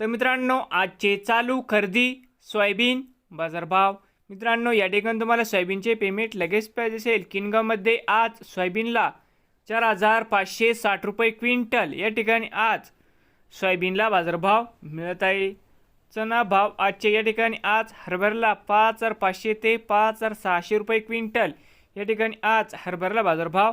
तर मित्रांनो आजचे चालू खरेदी सोयाबीन बाजारभाव मित्रांनो या ठिकाणी तुम्हाला सोयाबीनचे पेमेंट लगेच पाहिजे असेल. किनगावमध्ये आज सोयाबीनला चार हजार पाचशे साठ रुपये क्विंटल. या ठिकाणी आज सोयाबीनला बाजारभाव मिळत आहे. चना भाव आजचे या ठिकाणी आज हरभऱ्याला पाच हजार पाचशे ते पाच हजार सहाशे रुपये क्विंटल. या ठिकाणी आज हरभऱ्याला बाजारभाव